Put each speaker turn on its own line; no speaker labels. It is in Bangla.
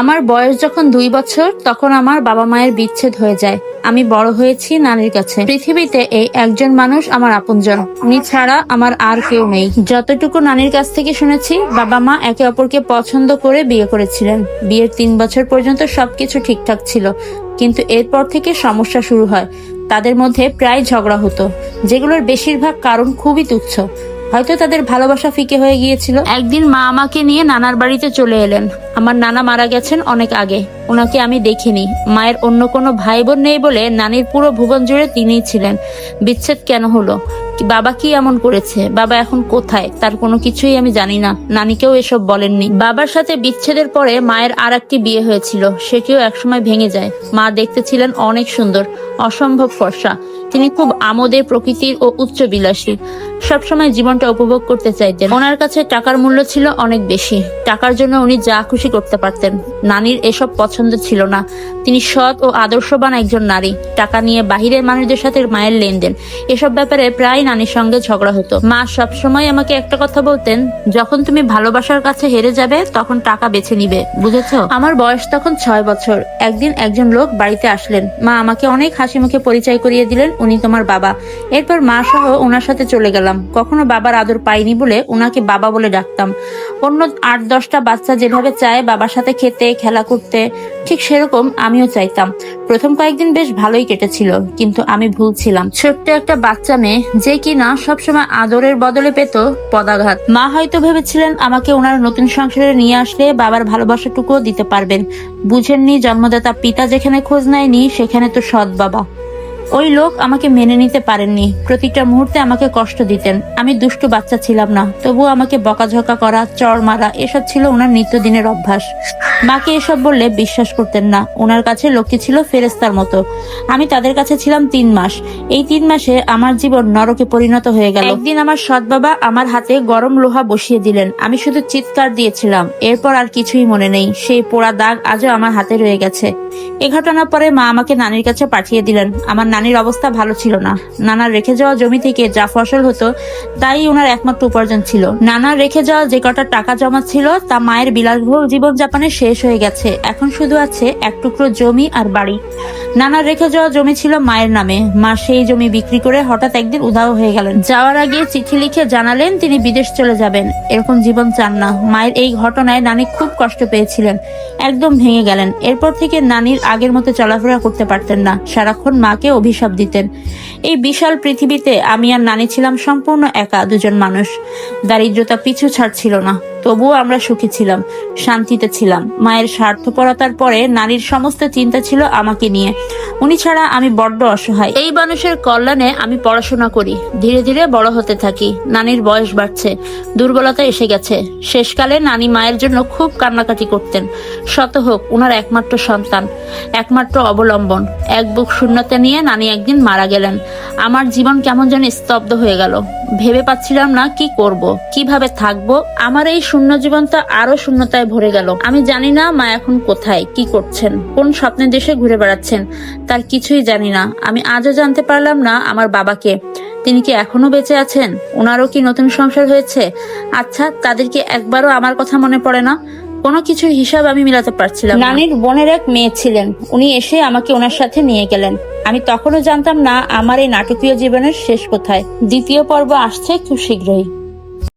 আমার বয়স যখন দুই বছর, তখন আমার বাবা মায়ের বিচ্ছেদ হয়ে যায়। আমি বড় হয়েছি নানির কাছে। পৃথিবীতে এই একজন মানুষ আমার আপনজন। উনি ছাড়া আমার আর কেউ নেই। যতটুকু নানির কাছ থেকে শুনেছি, বাবা মা একে অপরকে পছন্দ করে বিয়ে করেছিলেন। বিয়ের তিন বছর পর্যন্ত সবকিছু ঠিকঠাক ছিল। কিন্তু এরপর থেকে সমস্যা শুরু হয়। তাদের মধ্যে প্রায় ঝগড়া হতো, যেগুলোর বেশিরভাগ কারণ খুবই তুচ্ছ। হয়তো তাদের ভালোবাসা ফিকে হয়ে গিয়েছিল। একদিন মা আমাকে নিয়ে নানার বাড়িতে চলে এলেন। আমার নানা মারা গেছেন অনেক আগে। ওনাকে আমি দেখিনি। মায়ের অন্য কোনো ভাই বোন নেই বলে নানির পুরো ভুবন জুড়ে তিনিই ছিলেন। বিচ্ছেদ কেন হলো? বাবা কি এমন করেছে? বাবা এখন কোথায়? তার কোনো কিছুই আমি জানি না। নানিকেও এসব বলেননি। বাবার সাথে বিচ্ছেদের পরে মায়ের আর একটি বিয়ে হয়েছিল। সেটিও একসময় ভেঙে যায়। মা দেখতে ছিলেন অনেক সুন্দর, অসম্ভব ফর্সা। তিনি খুব আমোদে প্রকৃতির ও উচ্চ বিলাসী সবসময় জীবনটা উপভোগ করতে চাইতেন। ওনার কাছে টাকার মূল্য ছিল অনেক বেশি। টাকার জন্য উনি যা খুশি করতে পারতেন। নানির এসব পছন্দ ছিল না। তিনি সৎ ও আদর্শবান একজন নারী। টাকা নিয়ে বাহিরের মানুষদের সাথে মায়ের লেনদেন। এসব ব্যাপারে প্রায় নানির সঙ্গে ঝগড়া হতো। মা সবসময় আমাকে একটা কথা বলতেন, যখন তুমি ভালোবাসার কাছে হেরে যাবে, তখন টাকা বেছে নিবে। বুঝেছ? আমার বয়স তখন ছয় বছর। একদিন একজন লোক বাড়িতে আসলেন। মা আমাকে অনেক হাসি মুখে পরিচয় করিয়ে দিলেন। উনি তোমার বাবা। এরপর মা সহ ওনার সাথে চলে গেলাম। কখনো বাবার আদর পাইনি বলে ওনাকে বাবা বলে ডাকতাম। অন্য আট, দশটা বাচ্চা যেভাবে চায় বাবার সাথে খেতে, খেলা করতে, ঠিক সেরকম আমিও চাইতাম। প্রথম কয়েকদিন বেশ ভালোই কেটেছিল, কিন্তু আমি ভুল ছিলাম। ছোট্ট একটা বাচ্চা মেয়ে, যে কিনা সবসময় আদরের বদলে পেত পদাঘাত। মা হয়তো ভেবেছিলেন আমাকে ওনার নতুন সংসারে নিয়ে আসলে বাবার ভালোবাসাটুকুও দিতে পারবেন। বুঝেননি জন্মদাতা পিতা যেখানে খোঁজ নেয়নি, সেখানে তো সৎ বাবা। ওই লোক আমাকে মেনে নিতে পারেননি। প্রতিটা মুহূর্তে আমাকে কষ্ট দিতেন। আমি দুষ্টু বাচ্চা ছিলাম না, তবুও আমাকে বকাঝকা করা, চড় মারা, এসব ছিল ওনার নিত্যদিনের অভ্যাস। মাকে এসব বললে বিশ্বাস করতেন না। ওনার কাছে লোকটি ছিল ফেরেস্তার মতো। আমি তাদের কাছে ছিলাম তিন মাস। এই তিন মাসে আমার জীবন নরকে পরিণত হয়ে গেল। একদিন আমার সৎ বাবা আমার হাতে গরম লোহা বসিয়ে দিলেন। আমি শুধু চিৎকার দিয়েছিলাম। এরপর আর কিছুই মনে নেই। সেই পোড়া দাগ আজও আমার হাতে রয়ে গেছে। এ ঘটনার পরে মা আমাকে নানির কাছে পাঠিয়ে দিলেন। আমার নানির অবস্থা ভালো ছিল না। নানার রেখে যাওয়া জমি থেকে যা ফসল হতো, তাই ওনার একমাত্র উপার্জন ছিল। নানার রেখে যাওয়া যে কটা টাকা জমা ছিল, তা মায়ের বিলাসবহুল জীবনযাপনে শেষ হয়ে গেছে। এখন শুধু আছে এক টুকরো জমি আর বাড়ি। নানার রেখে যাওয়া জমি ছিল মায়ের নামে। মা সেই জমি বিক্রি করে হঠাৎ একদিন উধাও হয়ে গেলেন। যাওয়ার আগে চিঠি লিখে জানালেন তিনি বিদেশ চলে যাবেন। এরকম জীবন চান না। মায়ের এই ঘটনায় নানি খুব কষ্ট পেয়েছিলেন। একদম ভেঙে গেলেন। এরপর থেকে নানির আগের মতো চলাফেরা করতে পারতেন না। সারাক্ষণ মাকে অভিশাপ দিতেন। এই বিশাল পৃথিবীতে আমি আর নানি ছিলাম সম্পূর্ণ একা দুজন মানুষ। দারিদ্রতা পিছু ছাড়ছিল না। তবুও আমরা সুখী ছিলাম, শান্তিতে ছিলাম। মায়ের স্বার্থপরতার পরে নারীর সমস্ত চিন্তা ছিল আমাকে নিয়ে। উনি ছাড়া আমি বড্ড অসহায়। এই মানুষের কল্যাণে আমি পড়াশোনা করি। ধীরে ধীরে বড় হতে থাকি। নানির বয়স বাড়ছে, দুর্বলতা এসে গেছে। শেষকালে নানি মায়ের জন্য খুব কান্নাকাটি করতেন। শত হোক, উনার একমাত্র সন্তান, একমাত্র অবলম্বন। এক বুক শূন্যতা নিয়ে নানি একদিন মারা গেলেন। আমার জীবন কেমন যেন স্তব্ধ হয়ে গেল। ভেবে পাচ্ছিলাম না কি করব, কীভাবে থাকব। আমার এই শূন্য জীবনটা আরও শূন্যতায় ভরে গেল। আমি জানি না মা এখন কোথায়, কি করছেন, কোন স্বপ্নের দেশে ঘুরে বেড়াচ্ছেন, তার কিছুই জানি না। আমি আজও জানতে পারলাম না আমার বাবাকে। তিনি কি এখনও বেঁচে আছেন? ওনারও কি নতুন সংসার হয়েছে? আচ্ছা তাদের কি একবারও আমার কথা মনে পড়ে না? কোনো কিছুর হিসাব আমি মিলাতে পারছিলাম না। নানির বোনের এক মেয়ে ছিলেন। উনি এসে আমাকে ওনার সাথে নিয়ে গেলেন। আমি তখনও জানতাম না, আমার এই নাটকীয় জীবনের শেষ কোথায়। দ্বিতীয় পর্ব আসছে খুব শীঘ্রই।